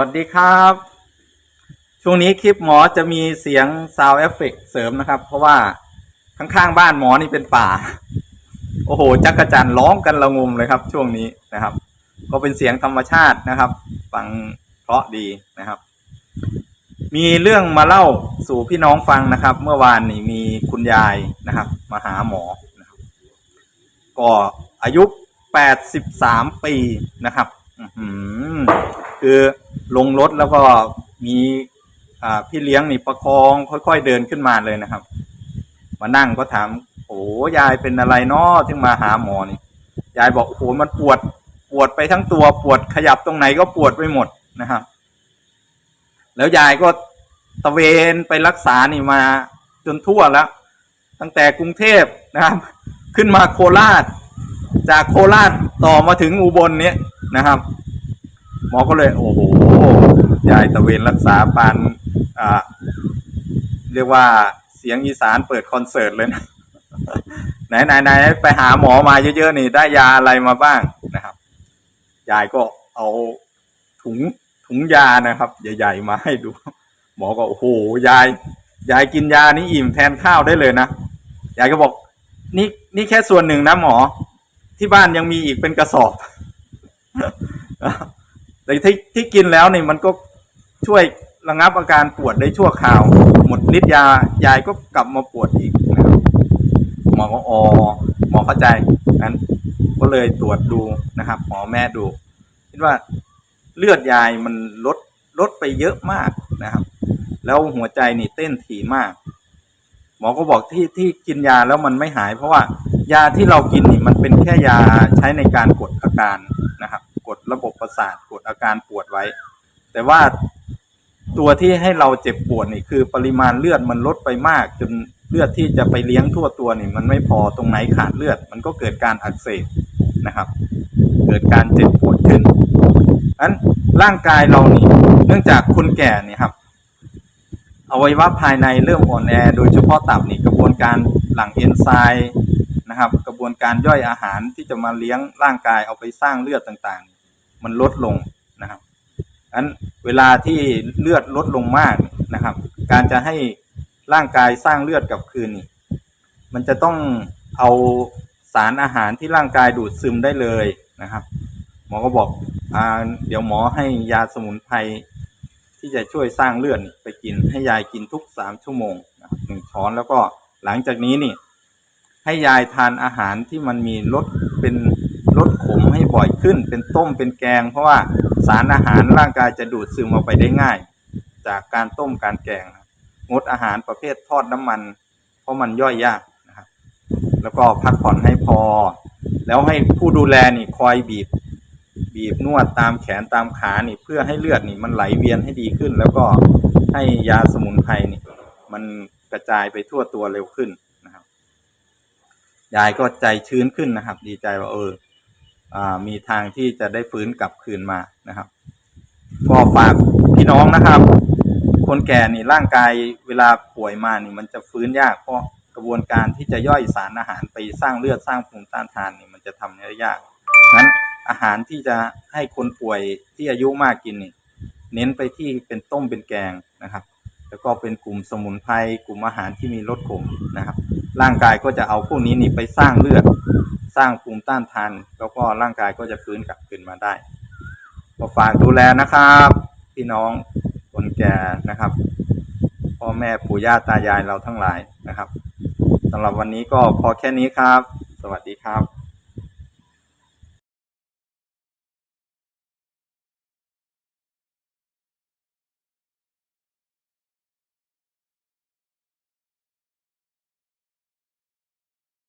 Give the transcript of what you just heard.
วัสดีครับ ช่วงนี้คลิปหมอจะมีเสียงซาวเอฟเฟกเสริมนะครับ เพราะว่าข้างๆบ้านหมอนี่เป็นป่า โอ้โห จักรจันร้องกันระงมเลยครับ ช่วงนี้นะครับ ก็เป็นเสียงธรรมชาตินะครับ ฟังเพราะดีนะครับ มีเรื่องมาเล่าสู่พี่น้องฟังนะครับ เมื่อวานนี้มีคุณยายนะครับ มาหาหมอนะครับก็อายุ83ปีนะครับ อืคือ ลงรถแล้วก็มีพี่เลี้ยงนี่ประคองค่อย ๆ เดินขึ้นมาเลยนะครับ มานั่งก็ถามโอ้ยายเป็นอะไรเนาะถึงมาหาหมอนี่ยายบอกโอ้โหมันปวดปวดไปทั้งตัวปวดขยับตรงไหนก็ปวดไปหมดนะครับ แล้วยายก็ตะเวนไปรักษานี่มาจนทั่วแล้ว ตั้งแต่กรุงเทพนะครับ ขึ้นมาโคราช จากโคราชต่อมาถึงอุบลเนี้ยนะครับ หมอก็เลยโอ้โหยายตะเวนรักษาปานอ่าเรียกว่าเสียงอีสานเปิดคอนเสิร์ตเลยนะไหนไหนไหนไปหาหมอมาเยอะๆนี่ได้ยาอะไรมาบ้างนะครับยายก็เอาถุงถุงยานะครับ ใหญ่ๆมาให้ดู หมอก็โอ้โหยายยายกินยานี่อิ่มแทนข้าวได้เลยนะยายก็บอก นี่นี่แค่ส่วนหนึ่งนะหมอ ที่บ้านยังมีอีกเป็นกระสอบ แต่ที่ที่กินแล้วนี่มันก็ช่วยระงับอาการปวดได้ชั่วคราว หมดฤทธิ์ยายายก็กลับมาปวดอีกนะครับหมอก็อ๋อหมอเข้าใจงั้นก็เลยตรวจดูนะครับหมอแม่ดูคิดว่าเลือดยายมันลดลดไปเยอะมากนะครับ แล้วหัวใจนี่เต้นถี่มาก หมอก็บอกที่ที่กินยาแล้วมันไม่หาย เพราะว่ายาที่เรากินนี่มันเป็นแค่ยาใช้ในการกดอาการนะครับ กดระบบประสาทก อาการปวดไว้ แต่ว่าตัวที่ให้เราเจ็บปวดนี่คือปริมาณเลือดมันลดไปมาก จนเลือดที่จะไปเลี้ยงทั่วตัวนี่มันไม่พอตรงไหนขาดเลือด มันก็เกิดการอักเสบนะครับ เกิดการเจ็บปวดขึ้นนั้นร่างกายเรานี่เนื่องจากคนแก่เนี่ยครับอวัยวะภายในเริ่มอ่อนแอ โดยเฉพาะตับนี่กระบวนการหลั่งเอนไซม์นะครับ กระบวนการย่อยอาหารที่จะมาเลี้ยงร่างกายเอาไปสร้างเลือดต่างๆ มันลดลง นะครับอันเวลาที่เลือดลดลงมากนะครับ การจะให้ร่างกายสร้างเลือดกลับคืนนี่มันจะต้องเอาสารอาหารที่ร่างกายดูดซึมได้เลยนะครับ หมอก็บอกอเดี๋ยวหมอให้ยาสมุนไพรที่จะช่วยสร้างเลือดไปกินให้ยายกินทุกสามชั่วโมงหนึ่งช้อนแล้วก็หลังจากนี้นี่ให้ยายทานอาหารที่มันมีรสเป็นรสขมให้บ่อยขึ้น เป็นต้มเป็นแกง เพราะว่า สารอาหารร่างกายจะดูดซึมเอาไปได้ง่าย จากการต้มการแกงงดอาหารประเภททอดน้ำมัน เพราะมันย่อยยากนะครับ แล้วก็พักผ่อนให้พอ แล้วให้ผู้ดูแลนี่คอยบีบ บีบนวดตามแขนตามขานี่เพื่อให้เลือดนี่มันไหลเวียนให้ดีขึ้น แล้วก็ให้ยาสมุนไพรนี่มันกระจายไปทั่วตัวเร็วขึ้นนะครับยายก็ใจชื้นขึ้นนะครับ ดีใจว่าเอออมีทางที่จะได้ฟื้นกลับคืนมา นะครับ ก็ฝากพี่น้องนะครับ คนแก่นี่ร่างกายเวลาป่วยมานี่มันจะฟื้นยากเพราะกระบวนการที่จะย่อยสารอาหารไปสร้างเลือดสร้างภูมิต้านทานนี่มันจะทำได้ยากนั้นอาหารที่จะให้คนป่วยที่อายุมากกินนี่เน้นไปที่เป็นต้มเป็นแกงนะครับ แล้วก็เป็นกลุ่มสมุนไพรกลุ่มอาหารที่มีรสขมนะครับ ร่างกายก็จะเอาพวกนี้นี่ไปสร้างเลือด สร้างภูมิต้านทาน แล้วก็ร่างกายก็จะฟื้นกลับคืนมาได้ ก็ฝากดูแลนะครับ พี่น้องคนแก่นะครับ พ่อแม่ปู่ย่าตายายเราทั้งหลายนะครับสำหรับวันนี้ก็พอแค่นี้ครับสวัสดีครับ